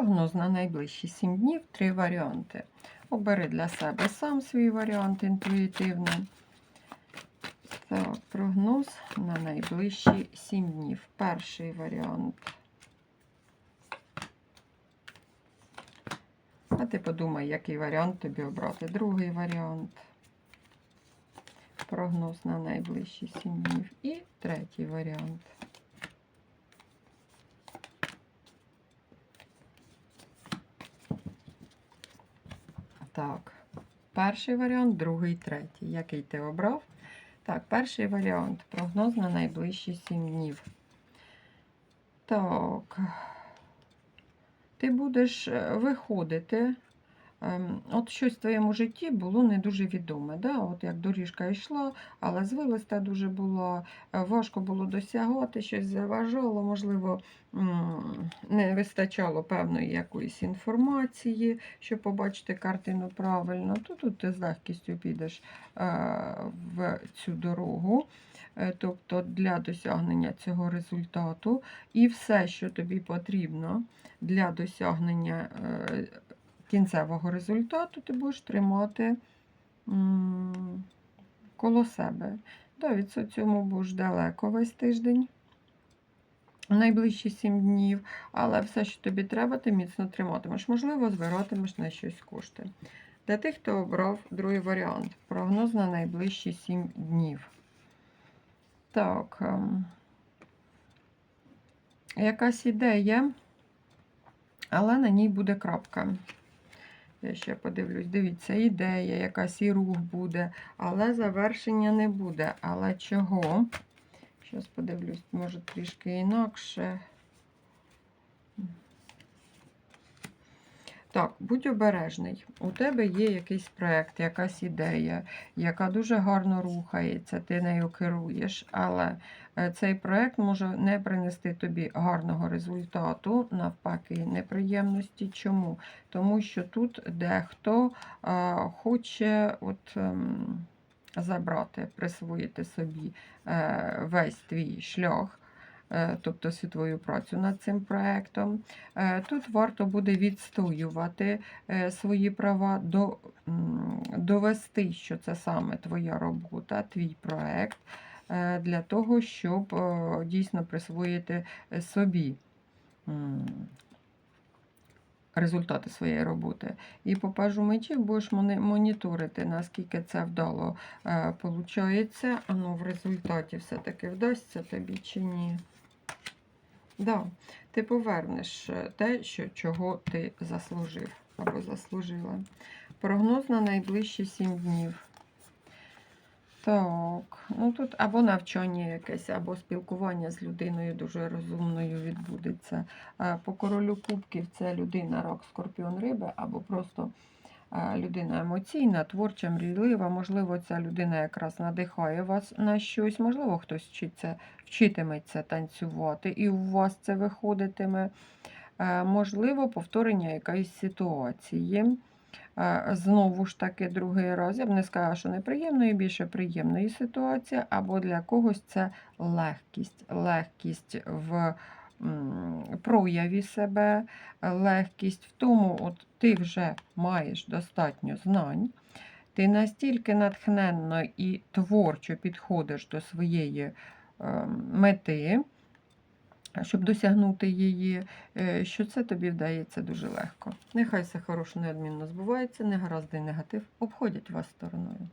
Прогноз на найближчі 7 днів, три варіанти. Обери для себе сам свій варіант інтуїтивно. Так, прогноз на найближчі 7 днів. Перший варіант. А ти подумай, який варіант тобі обрати. Другий варіант. Прогноз на найближчі 7 днів. І третій варіант. Так, перший варіант, другий, третій. Який ти обрав? Так, перший варіант. Прогноз на найближчі 7 днів. Так. Ти будеш е, виходити. Ем, От щось в твоєму житті було не дуже відоме. Да? От як доріжка йшла, але звилиста дуже була, е, важко було досягати, щось заважало, можливо, не вистачало певної якоїсь інформації, щоб побачити картину правильно. То тут ти з легкістю підеш е, в цю дорогу. Е, Тобто для досягнення цього результату і все, що тобі потрібно для досягнення кінцевого результату, ти будеш тримати коло себе. Да, від цьому будеш далеко весь тиждень, найближчі 7 днів, але все, що тобі треба, ти міцно триматимеш. Можливо, збиратимеш на щось кошти. Для тих, хто обрав другий варіант прогноз на найближчі 7 днів. Так. ем, Якась ідея, але на ній буде крапка. Я ще подивлюсь, дивіться, ідея, якась і рух буде, але завершення не буде. Але чого? Зараз подивлюсь, може трішки інакше. Так, будь обережний. У тебе є якийсь проєкт, якась ідея, яка дуже гарно рухається, ти нею керуєш, але е, цей проєкт може не принести тобі гарного результату, навпаки, неприємності. Чому? Тому що тут дехто а, хоче от, ем, забрати, присвоїти собі е, весь твій шлях. Е, Тобто всю твою працю над цим проєктом. Е, Тут варто буде відстоювати е, свої права, до, довести, що це саме твоя робота, твій проєкт, для того, щоб дійсно присвоїти собі результати своєї роботи. І по пажу мечів будеш моніторити, наскільки це вдало получається. А ну, в результаті все-таки вдасться тобі чи ні. Да, ти повернеш е, те, що, чого ти заслужив або заслужила. Прогноз на найближчі 7 днів. Так, ну тут або навчання якесь, або спілкування з людиною дуже розумною відбудеться. Е, По королю кубків це людина, рак, скорпіон, риби, або просто людина емоційна, творча, мрійлива. Можливо, ця людина якраз надихає вас на щось. Можливо, хтось вчиться, вчитиметься танцювати, і у вас це виходитиме. Е, Можливо, повторення якоїсь ситуації. Е, Знову ж таки, другий раз. Я б не сказала, що неприємної, більше приємної ситуації, або для когось це легкість. Легкість в прояві себе, легкість в тому, от ти вже маєш достатньо знань, ти настільки натхненно і творчо підходиш до своєї е, мети, щоб досягнути її, е, що це тобі вдається дуже легко. Нехай все хороше неодмінно збувається, негаразди і негатив обходять вас стороною.